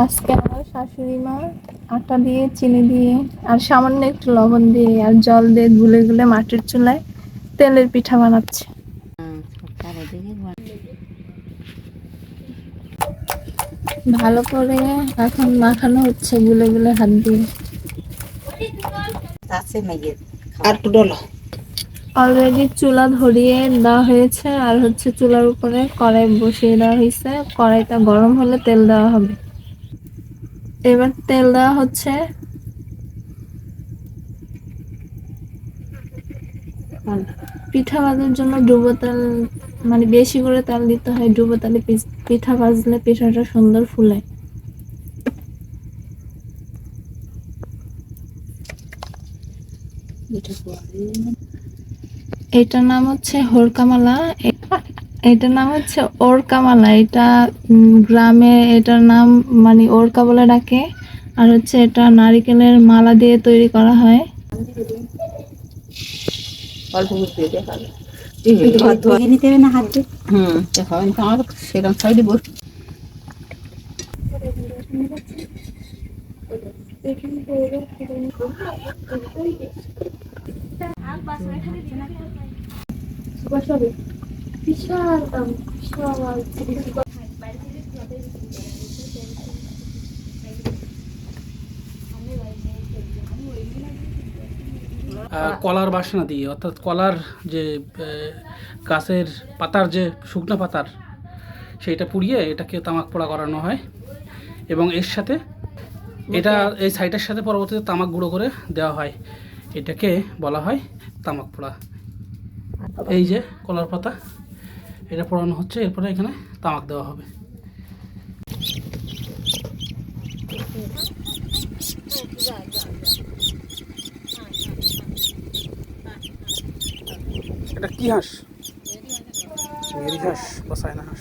আজকে আমার শাশুড়ি মা আটা দিয়ে চিনি দিয়ে আর সামান্য একটু লবণ দিয়ে আর জল দিয়ে গুলে গুলে মাটির চুলায় তেলের পিঠা বানাচ্ছে। ভালো করে এখন মাখানো হচ্ছে গুলে গুলে হাত দিয়ে। আর একটু ডলো। অলরেডি চুলা ধরিয়ে দেওয়া হয়েছে আর হচ্ছে চুলার উপরে কড়াই বসিয়ে দেওয়া হয়েছে। কড়াইটা গরম হলে তেল দেওয়া হবে। এবার তেল দেওয়া হচ্ছে। পিঠা ভাজার জন্য ডুবো তেল মানে বেশি করে তেল দিতে হয় ডুবো তেলে। পিঠা ভাজলে পিঠাটা সুন্দর ফুলে। এটার নাম হচ্ছে হোরকামালা। এটার নাম হচ্ছে ওরকামালা। এটা গ্রামে এটার নাম মানে ওরকা বলে ডাকে। আর হচ্ছে এটা নারিকেলের মালা দিয়ে তৈরি করা হয়। বস আহ, কলার বাসনা দিয়ে অর্থাৎ কলার যে গাছের পাতার যে শুকনো পাতার সেইটা পুড়িয়ে এটাকে তামাক পোড়া করানো হয়। এবং এর সাথে এটা এই সাইডের সাথে পরবর্তীতে তামাক গুঁড়ো করে দেওয়া হয়। এটাকে বলা হয় তামাক পোড়া। এই যে কলার পাতা। এটা পড়ানো হচ্ছে, এরপরে এখানে তামাক দেওয়া হবে। এটা কি হাঁস? মেরি হাঁস বা না হাঁস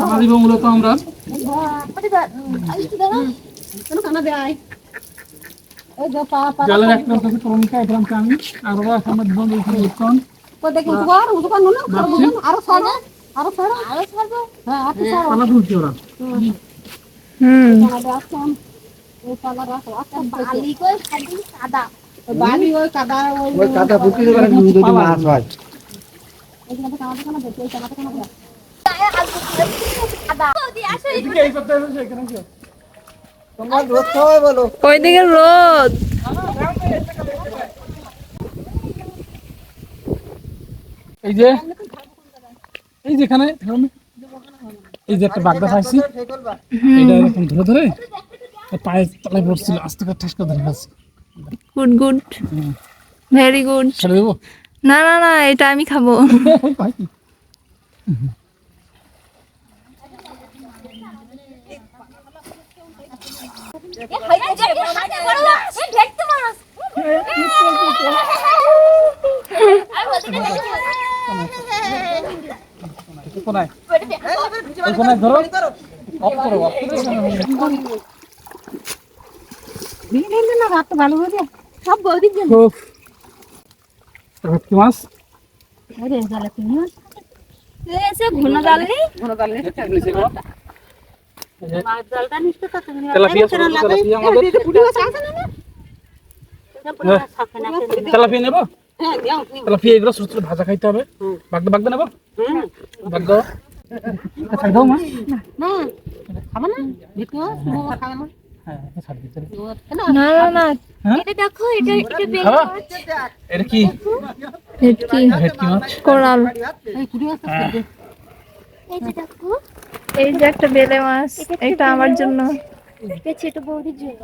চানা দিব মূলত আমরা জলের একটা কাছে ক্রমিকা এখান আমি আর সামনে এখানে উৎকন কাদা। মাছ হয়। ওইদিকে রোদ। এই যে এই যেখানে এই যে একটা বাগদা পাইছি। এটা এরকম ধরে ধরে পায়ের তলায় পড়ছিল। আস্তে করে ঠাস করে ধরে ফেলছে। Good good. ভেরি গুড না না না এটা আমি খাব। কোনায়? ওই কোনায় ধরো। অফ করো অফ ভালো হয়ে সব ভেটকি মাছ? তুমি এসে ঘুনা মাছ জালটা নিশ্চয় তো তুমি তেলাপিয়া নেব? তেলাপিয়া এগুলো ছোট ছোট ভাজা খাইতে হবে। বাগদা বাগদা নেব? বাগদা। খাই দাও মা। না দেখো না। হ্যাঁ এটা ছাড় না না না। এটা দেখো এটা এটা বেল এটা কি? ভেটকি। ভেটকি মাছ। কোরাল এই কুড়ি আছে হ্যাঁ। এই যে দেখো। এই যে একটা বেলে মাছ এটা আমার জন্য। এটা এটা বৌদির জন্য।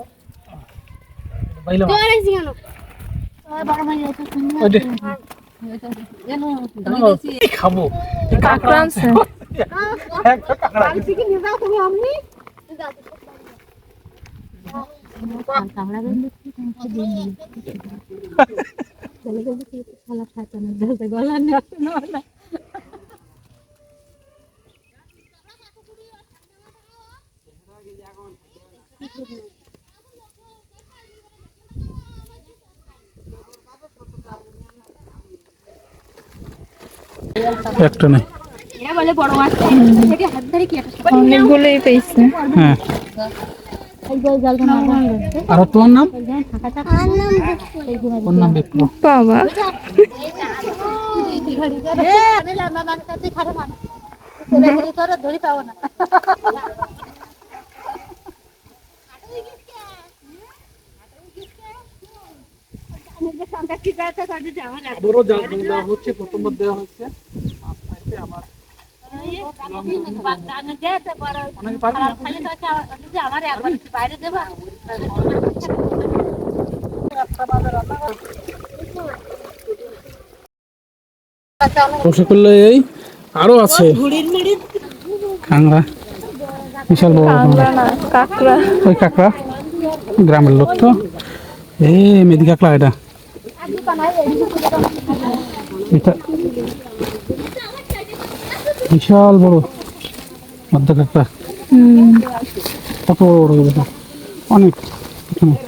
বাইলা মাছ। তোর এসে গেল বড় ভাই খাব? কাঁকড়া নিয়ে যাও তুমি আমনি কি না একটা নেই। এরা বলে বড় মাছ থেকে হাত ধরে কি একটা অনেকগুলোই পেয়েছে। হ্যাঁ। আর তোমার নাম? ওর নাম বিপ্লব। বাবা। ধরি পাবো না বড় জাল দেওয়া হচ্ছে প্রথমবার দেওয়া হচ্ছে আমার একবার বাইরে দেবা বসে করলে এই আরও আছে। কাংড়া বিশাল বড় না কাঁকড়া। ওই কাঁকড়া। গ্রামের লোক তো। এ মেদি কাঁকড়া এটা। এটা বিশাল বড় অর্ধেক একটা কত বড় বড় এগুলো? অনেক অনেক।